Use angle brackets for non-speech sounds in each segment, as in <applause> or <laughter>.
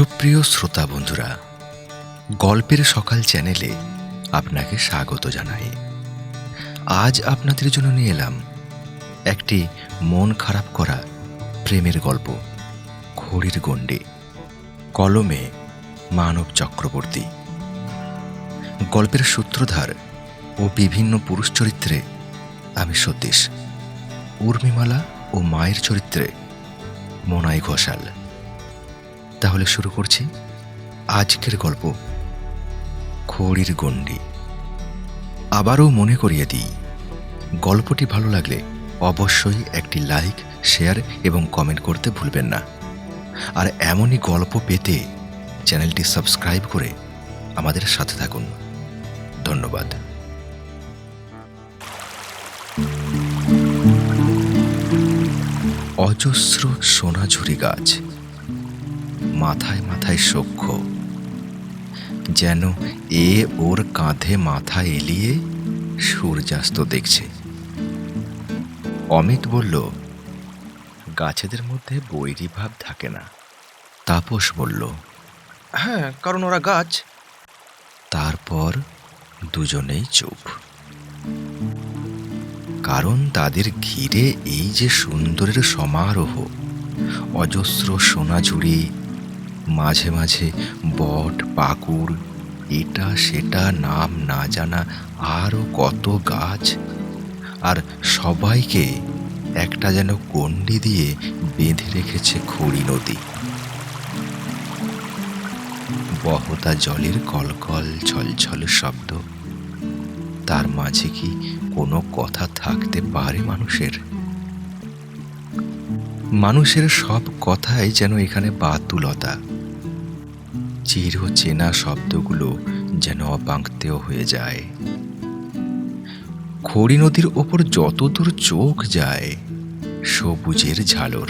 সুপ্রিয় শ্রোতা বন্ধুরা, গল্পের সকাল চ্যানেলে আপনাকে স্বাগত জানাই। আজ আপনাদের জন্য নিয়ে এলাম একটি মন খারাপ করা প্রেমের গল্প, ঘড়ির গণ্ডে, কলমে মানব চক্রবর্তী। গল্পের সূত্রধার ও বিভিন্ন পুরুষ চরিত্রে আমি সতীশ, উর্মিমালা ও মায়ের চরিত্রে মনাই ঘোষাল। তাহলে শুরু করছি আজকের গল্প খড়ির গণ্ডি। আবারও মনে করিয়ে দিই, গল্পটি ভালো লাগলে অবশ্যই একটি লাইক, শেয়ার এবং কমেন্ট করতে ভুলবেন না। আর এমনই গল্প পেতে চ্যানেলটি সাবস্ক্রাইব করে আমাদের সাথে থাকুন। ধন্যবাদ। অজস্র সোনাঝুরি গাছ। মাথায় মাথায় সখ্য যেন এ ওর কাঁধে মাথা এলিয়ে সূর্যাস্ত দেখছে। অমিত বলল গাছেদের মধ্যে বৈরী ভাব থাকে না। তাপস বলল হ্যাঁ কারণ ওরা গাছ। তারপর দুজনেই চুপ। কারণ তাদের ঘিরে এই যে সুন্দরের সমারোহ অজস্র সোনাঝুরি মাঝে মাঝে বট, পাকুড়, এটা সেটা, নাম না জানা আরও কত গাছ। আর সবাইকে একটা যেন গণ্ডি দিয়ে বেঁধে রেখেছে খড়ি নদী। বহতা জলের কলকল ছলছল শব্দ। তার মাঝে কি কোনো কথা থাকতে পারে মানুষের? মানুষের সব কথাই যেন এখানে বাতুলতা। চির চেনা শব্দগুলো যেন অবাঙ্কতেও হয়ে যায়। খড়ি নদীর ওপর যতদূর চোখ যায়, সবুজের ঝালর।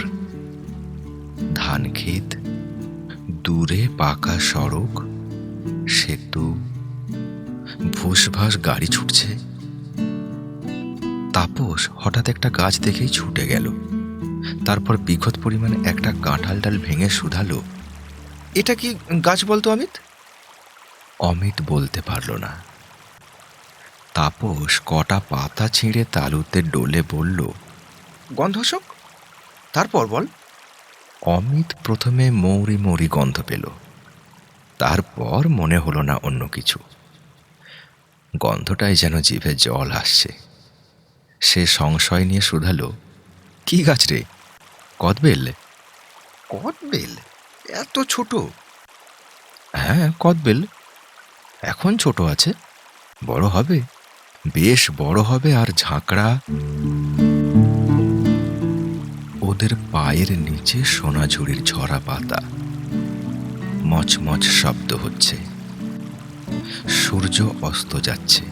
ধান ক্ষেত, দূরে পাকা সড়ক, সেতু, ভুসভাস গাড়ি ছুটছে। তাপস হঠাৎ একটা গাছ দেখেই ছুটে গেল। তারপর বিঘত পরিমাণে একটা কাঁঠাল ডাল ভেঙে শুধালো। এটা কি গাছ বলতো অমিত? অমিত বলতে পারল না। তাপস কটা পাতা ছিঁড়ে তালুতে ডলে বলল গন্ধশক তারপর বল। অমিত প্রথমে মৌরি মৌরি গন্ধ পেল, তারপর মনে হলো না অন্য কিছু। গন্ধটাই যেন জিভে জল আসছে। সে সংশয় নিয়ে শুধালো, কি গাছ রে? কদবেল? কদবেল? এত ছোট? হ্যাঁ কদবেল। এখন ছোট আছে। বড় হবে। বেশ বড় হবে আর ঝাঁকড়া। ওদের পায়ের নিচে সোনাঝুরির ঝরা পাতা। মচমচ শব্দ হচ্ছে। সূর্য অস্ত যাচ্ছে।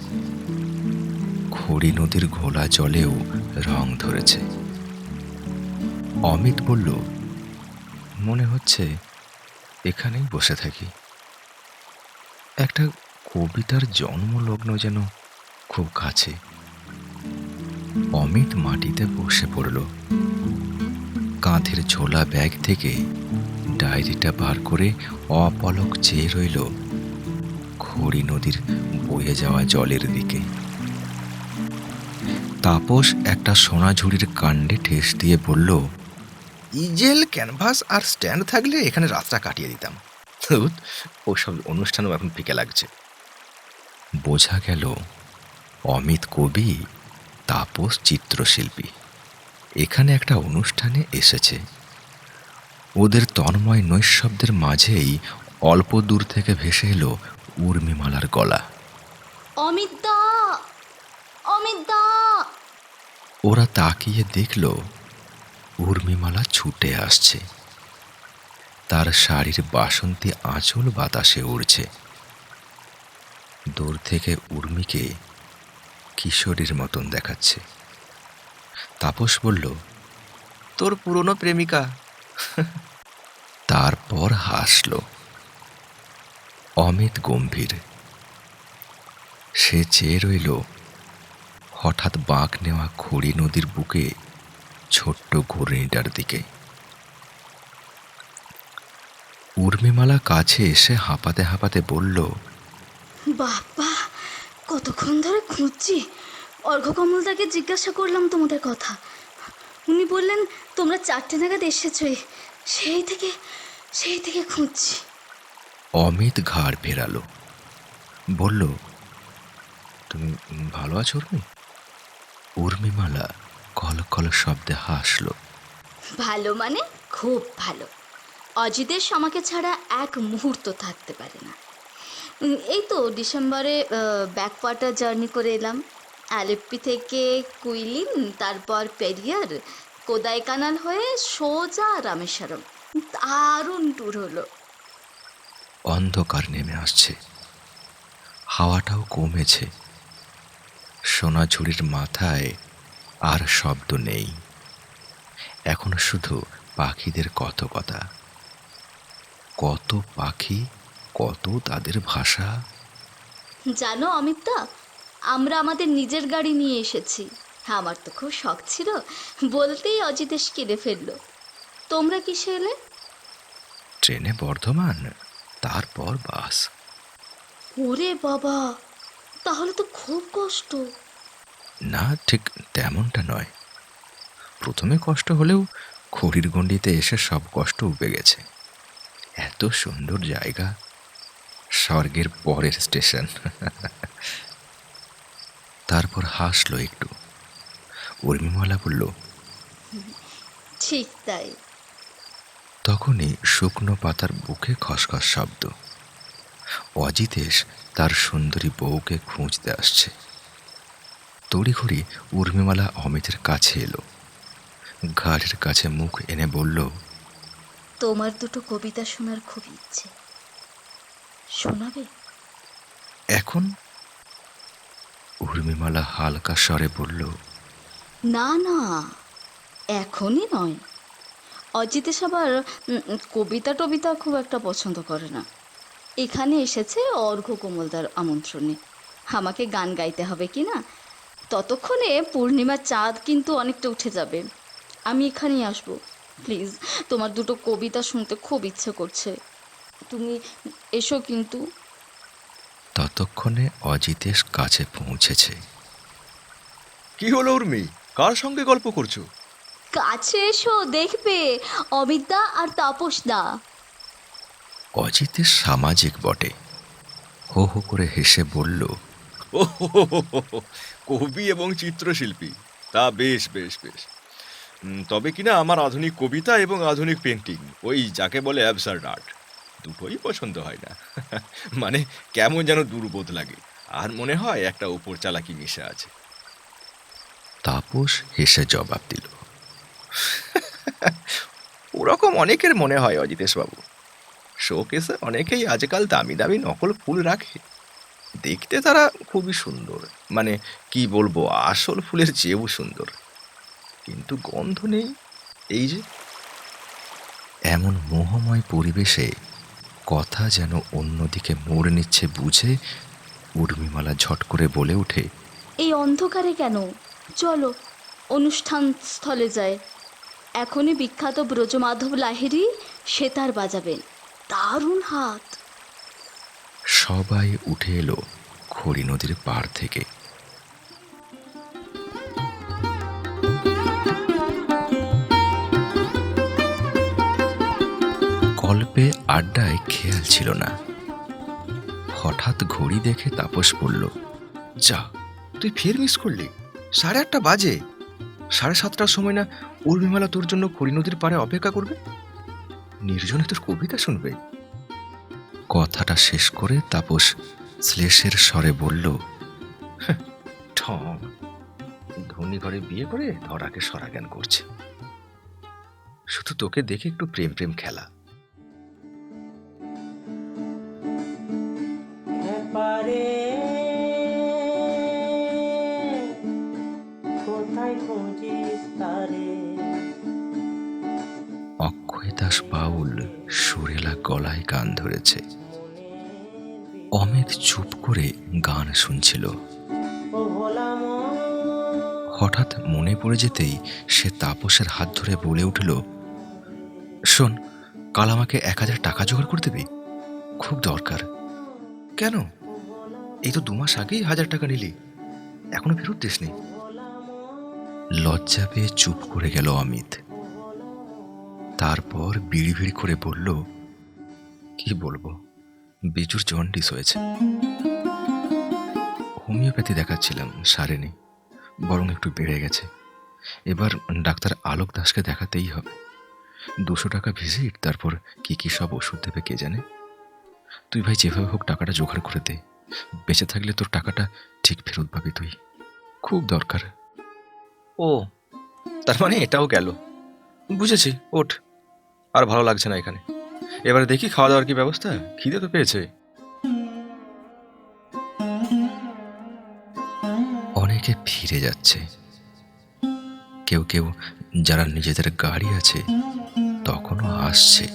খড়ি নদীর ঘোলা জলেও রং ধরেছে। অমিত বলল, মনে হচ্ছে এখানেই বসে থাকি। একটা কবিতার জন্মলগ্ন যেন খুব কাছে। অমিত মাটিতে বসে পড়ল। কাঁধের ঝোলা ব্যাগ থেকে ডায়েরিটা বার করে অপলক চেয়ে রইল খড়ি নদীর বয়ে যাওয়া জলের দিকে। তাপস একটা সোনাঝুরির কাণ্ডে ঠেস দিয়ে বলল ইজেল ক্যানভাস আর স্ট্যান্ড থাকলে এখানে রাতটা কাটিয়ে দিতাম। ওসব অনুষ্ঠানও এখন ফিকে লাগছে। বোঝা গেল অমিত কবি তাপস চিত্রশিল্পী। এখানে একটা অনুষ্ঠানে এসেছে। ওদের তন্ময় নৈশব্দের মাঝেই অল্প দূর থেকে ভেসে এলো উর্মিমালার গলা। অমিত দা! অমিত দা! ওরা তাকিয়ে দেখল উর্মিমালা ছুটে আসছে। তার শাড়ির বাসন্তী আঁচল বাতাসে উড়ছে। দূর থেকে উর্মিকে কিশোরীর মতন দেখাচ্ছে। তাপস বলল তোর পুরনো প্রেমিকা। তারপর হাসল। অমিত গম্ভীর। সে চেয়ে রইল হঠাৎ বাঁক নেওয়া খড়ি নদীর বুকে ছোট্ট ঘূর্ণিটার দিকে। উর্মিমালা কাছে এসে হাঁপাতে হাঁপাতে বলল বাবা কতক্ষণ ধরে খুঁজছি। অর্ঘ্যকমলদাকে জিজ্ঞাসা করলাম তোমাদের কথা। উনি বললেন তোমরা চারটে নাগাদ এসেছই। সেই থেকে সেই থেকে খুঁজছি। অমিত ঘাড় ফেরালো। বলল তুমি ভালো আছো উর্মি? উর্মিমালা কল কল শব্দে হাসলো। ভালো মানে খুব ভালো। অজিতেশ আমাকে ছাড়া এক মুহূর্ত থাকতে পারে না। এই তো ডিসেম্বরে ব্যাকওয়াটার জার্নি করে এলাম। আলেপ্পি থেকে কুইলিন তারপর পেরিয়ার কোদাই কানাল হয়ে সোজা রামেশ্বরম। দারুণ ট্যুর হলো। অন্ধকার নেমে আসছে। হাওয়াটাও কমেছে। সোনাঝুরির মাথায় আর শব্দ নেই। এখন শুধু পাখিদের কত কথা কত পাখি কত তাদের ভাষা। জানো অমিতা আমরা আমাদের নিজের গাড়ি নিয়ে এসেছি। আমার তো খুব শখ ছিল বলতেই অজিতেশ কিনে ফেলল। তোমরা কিসে এলে? ট্রেনে বর্ধমান তারপর বাস। ওরে বাবা তাহলে তো খুব কষ্ট। না ঠিক তেমনটা নয়। প্রথমে কষ্ট হলেও খড়ির গণ্ডিতে এসে সব কষ্ট উবে গেছে। এত সুন্দর জায়গা। স্বর্গের পরের স্টেশন। তারপর হাসলো একটু। উর্মিমালা বলল ঠিক তাই। তখনই শুকনো পাতার বুকে খসখস শব্দ। অজিতেশ তার সুন্দরী বউকে খুঁজতে আসছে। তড়িঘড়ি উর্মিমালা অমিতের কাছে এলো। ঘাড়ের কাছে মুখ এনে বলল তোমার দুটো কবিতা শোনার খুব ইচ্ছে। শোনাবে? এখন? উর্মিমালা হালকা স্বরে বলল না না এখনই নয়। অজিতেশ আবার উম, উম, কবিতা টবিতা খুব একটা পছন্দ করে না। এখানে এসেছে অর্ঘ্য কোমলদার আমন্ত্রণে। আমাকে গান গাইতে হবে কি না? ততক্ষণে পূর্ণিমার চাঁদ কিন্তু অনেকটা উঠে যাবে। আমি এখানেই আসব। প্লিজ তোমার দুটো কবিতা শুনতে খুব ইচ্ছে করছে। তুমি এসো কিন্তু। ততক্ষণে অজিতেশ কাছে পৌঁছেছে। কি হলো উর্মি? কার সঙ্গে গল্প করছ? কাছে এসো দেখবে। অমিতদা আর তাপসদা। অজিতেশ সামাজিক বটে। হো হো করে হেসে বলল ও <laughs> কবি এবং চিত্রশিল্পী। তা বেশ বেশ বেশ। তবে কিনা আমার আধুনিক কবিতা এবং আধুনিক পেন্টিং ওই যাকে বলে অ্যাবসার্ড আর্ট দুটোই পছন্দ হয় না। <laughs> মানে কেমন যেন দুর্বোধ লাগে। আর মনে হয় একটা উপর চালাকি মিশে আছে। তাপস হেসে জবাব দিল। <laughs> ওরকম অনেকের মনে হয় অজিতেশবাবু। শোকেসে অনেকেই আজকাল দামি দামি নকল ফুল রাখে। দেখতে তারা খুবই সুন্দর। মানে কি বলব, আসল ফুলের চেয়েও সুন্দর। কিন্তু গন্ধ নেই, এই যে। এমন মোহময় পরিবেশে কথা যেন অন্যদিকে মোড় নিচ্ছে বুঝে উর্মিমালা ঝট করে বলে ওঠে, এই অন্ধকারে কেন? চলো, অনুষ্ঠান স্থলে যায় এখনই বিখ্যাত ব্রজমাধব লাহিড়ী সেতার বাজাবেন। দারুণ হাত! সবাই উঠে এলো খড়ি নদীর পাড় থেকে। গল্পে আড্ডায় খেয়াল ছিল না। হঠাৎ ঘড়ি দেখে তাপস পড়ল যা, তুই ফের মিস করলি। সাড়ে আটটা বাজে। সাড়ে সাতটার সময় না উর্মিমালা তোর জন্য খড়ি নদীর পাড়ে অপেক্ষা করবে? নির্জনে তোর কবিতা শুনবে। কথাটা শেষ করে তাপস শ্লেষের স্বরে বলল ঠং ধনী ঘরে বিয়ে করে ধরাকে সরাজ্ঞান করছে। শুধু তোকে দেখে একটু প্রেম প্রেম খেলা। অক্ষয় দাস বাউল সুরেলা গলায় গান ধরেছে। অমিত চুপ করে গান শুনছিল। হঠাৎ মনে পড়ে যেতেই সে তাপসের হাত ধরে বলে উঠল, শোন, কাল আমাকে এক হাজার টাকা জোগাড় করে দেবে? খুব দরকার। কেন? এই তো দু মাস আগেই হাজার টাকা নিলি। এখনও ফেরত দিসনি। লজ্জা পেয়ে চুপ করে গেল অমিত। তারপর বিড়ি করে বলল, কি বলব? বিজুর জন্ডিস হয়েছে। হোমিওপ্যাথি দেখাচ্ছিলাম সারেনি, বরং একটু বেড়ে গেছে। এবার ডাক্তার আলোক দাসকে দেখাতেই হবে। দুশো টাকা ভিজিট তারপর কি কি সব ওষুধ দেবে কে জানে? তুই ভাই যেভাবে হোক টাকাটা জোগাড় করে দে। বেঁচে থাকলে তোর টাকাটা ঠিক ফেরত পাবি তুই। খুব দরকার। ও, তার মানে এটাও গেল। বুঝেছি, ওঠ। আর ভালো লাগছে না এখানে। এবারে দেখি খাওয়া দাওয়ার কি ব্যবস্থা? খিদে তো পেয়েছে। অনেকে ফিরে যাচ্ছে। কেউ কেউ যারা নিজেদের গাড়ি আছে, তখনও আসছে।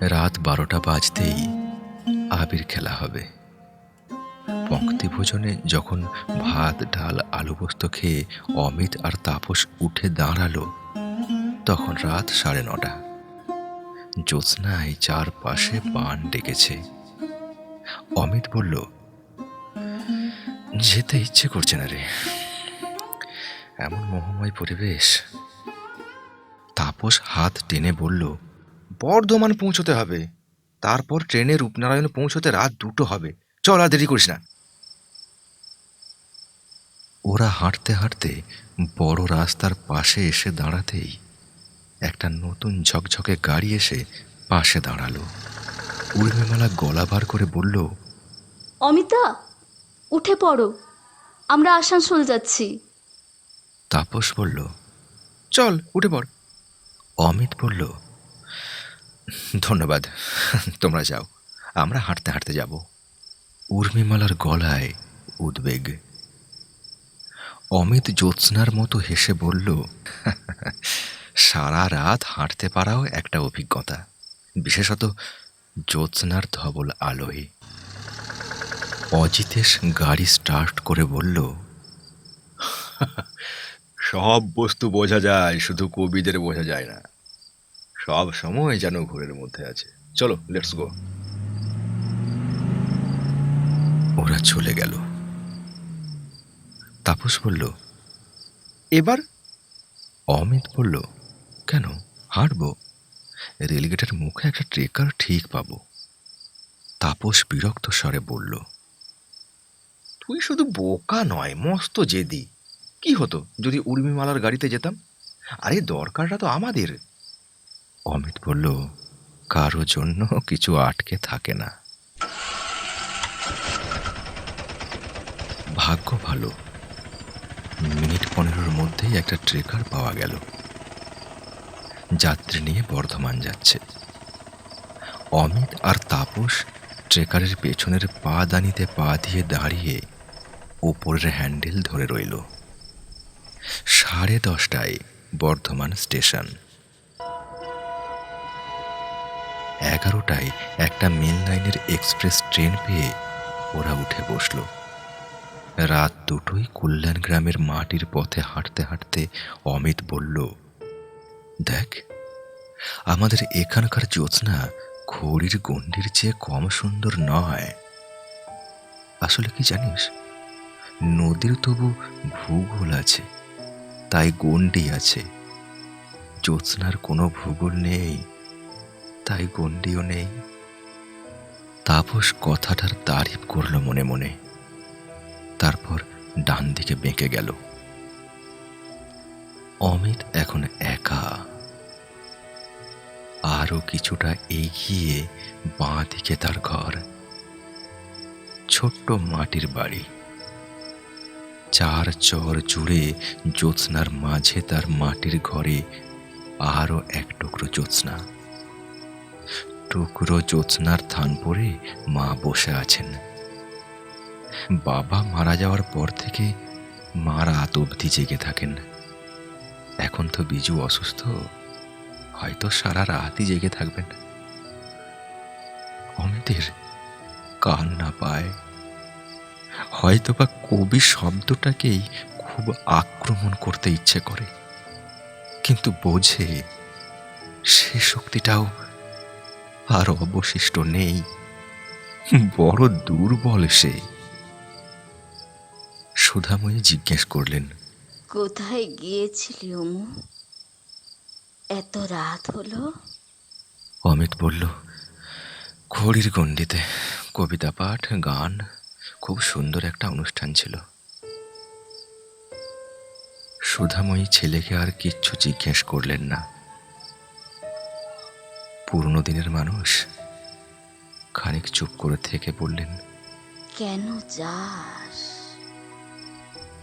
রাত বারোটা বাজতেই আবির খেলা হবে। পঙ্ক্তি ভোজনে যখন ভাত, ডাল, আলু পোস্ত খেয়ে অমিত আর তাপস উঠে দাঁড়াল, তখন রাত সাড়ে নটা। জ্যোৎস্নায় চারপাশে বান ডেকেছে। অমিত বলল, যেতে ইচ্ছে করছে না রে। এমন মোহময় পরিবেশ। তাপস হাত টেনে বলল, বর্ধমান পৌঁছতে হবে। তারপর ট্রেনে রূপনারায়ণ পৌঁছতে রাত দুটো হবে। চল আর দেরি করিস না। ওরা হাঁটতে হাঁটতে বড় রাস্তার পাশে এসে দাঁড়াতেই একটা নতুন ঝকঝকে গাড়ি এসে পাশে দাঁড়াল। উর্মিমালা গলা বার করে বলল অমিতা উঠে পড়ো। আমরা আসানসোল যাচ্ছি। তাপস বলল চল উঠে পড়। অমিত বলল ধন্যবাদ তোমরা যাও আমরা হাঁটতে হাঁটতে যাব। উর্মিমালার গলায় উদ্বেগ। অমিত জ্যোৎস্নার মতো হেসে বলল সারা রাত হাঁটতে পারাও একটা অভিজ্ঞতা বিশেষত জ্যোৎস্নার ধবল আলোয়। অজিতেশ গাড়ি স্টার্ট করে বলল সব বস্তু বোঝা যায় শুধু কবিদের বোঝা যায় না। সব সময় যেন ঘোরের মধ্যে আছে। চলো লেটস গো ওরা চলে গেল। তাপস বলল এবার? অমিত বলল কেন? হাঁটবো। রেলগেটের মুখে একটা ট্রেকার ঠিক পাবো। তাপস বিরক্ত স্বরে বলল, তুই শুধু বোকা নয়, মস্ত জেদি। কি হতো যদি উর্মিমালার গাড়িতে যেতাম? আরে দরকারটা তো আমাদের। অমিত বলল, কারও জন্য কিছু আটকে থাকে না। ভাগ্য ভালো। মিনিট পনেরোর মধ্যেই একটা ট্রেকার পাওয়া গেল। যাত্রী নিয়ে বর্ধমান যাচ্ছে। অমিত আর তাপস ট্রেকারের পেছনের পা দানিতে পা দিয়ে দাঁড়িয়ে উপরের হ্যান্ডেল ধরে রইল। সাড়ে দশটায় বর্ধমান স্টেশন। এগারোটায় একটা মেন লাইনের এক্সপ্রেস ট্রেন পেয়ে ওরা উঠে বসল। রাত দুটোই কল্যাণ গ্রামের মাটির পথে হাঁটতে হাঁটতে অমিত বলল দেখ, আমাদের এখানকার জ্যোৎস্না ঘড়ির গণ্ডির চেয়ে কম সুন্দর নয়। আসলে কি জানিস, নদীর তবু ভূগোল আছে, তাই গণ্ডি আছে। জ্যোৎস্নার কোনো ভূগোল নেই, তাই গণ্ডিও নেই। তাপস কথাটার তারিফ করল মনে মনে। তারপর ডান দিকে বেঁকে গেল। অমিত এখন একা। আরও কিছুটা এগিয়ে বাঁ দিকে তার ঘর। ছোট্ট মাটির বাড়ি। চার চর জুড়ে জ্যোৎস্নার মাঝে তার মাটির ঘরে আরও এক টুকরো জ্যোৎস্না। টুকরো জ্যোৎস্নার থান পরে মা বসে আছেন। বাবা মারা যাওয়ার পর থেকে মা রাত অবধি জেগে থাকেন। এখন তো বিজু অসুস্থ, হয়তো সারা রাতই জেগে থাকবেন। অমিতের কান না পায়। হয়তো বা কবি শব্দটাকেই খুব আক্রমণ করতে ইচ্ছে করে, কিন্তু বোঝে সে শক্তিটাও আর অবশিষ্ট নেই। বড় দুর্বল সে। সুধাময়ী জিজ্ঞেস করলেন কোথায় গিয়েছিলি অমু এত রাত হলো। অমিত বলল ঘড়ির গণ্ডিতে কবিতা পাঠ গান খুব সুন্দর একটা অনুষ্ঠান ছিল। সুধাময়ী ছেলেকে আর কিচ্ছু জিজ্ঞেস করলেন না। পুরনো দিনের মানুষ খানিক চুপ করে থেকে বললেন কেন যাস?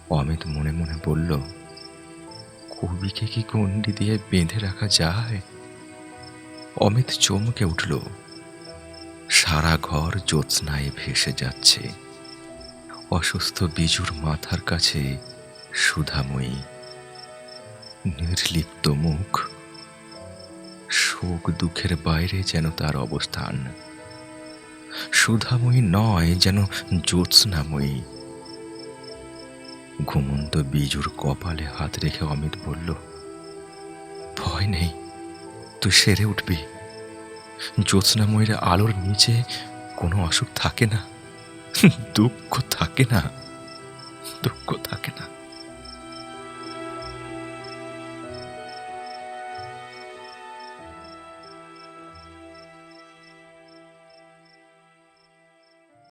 অমিত মনে মনে বলল, কবিকে কি গণ্ডি দিয়ে বেঁধে রাখা যায়? অমিত চমকে উঠল। সারা ঘর জ্যোৎস্নায় ভেসে যাচ্ছে। অসুস্থ বিজুর মাথার কাছে সুধাময়ী। নির্লিপ্ত মুখ। শোক দুঃখের বাইরে যেন তার অবস্থান। সুধাময়ী নয়, যেন জ্যোৎস্নাময়ী। ঘুমন্ত বিজুর কপালে হাত রেখে অমিত বলল, ভয় নেই, তুই সেরে উঠবি। জ্যোৎস্নাময়ের আলোর নিচে কোনো অসুখ থাকে না, দুঃখ থাকে না, দুঃখ থাকে না।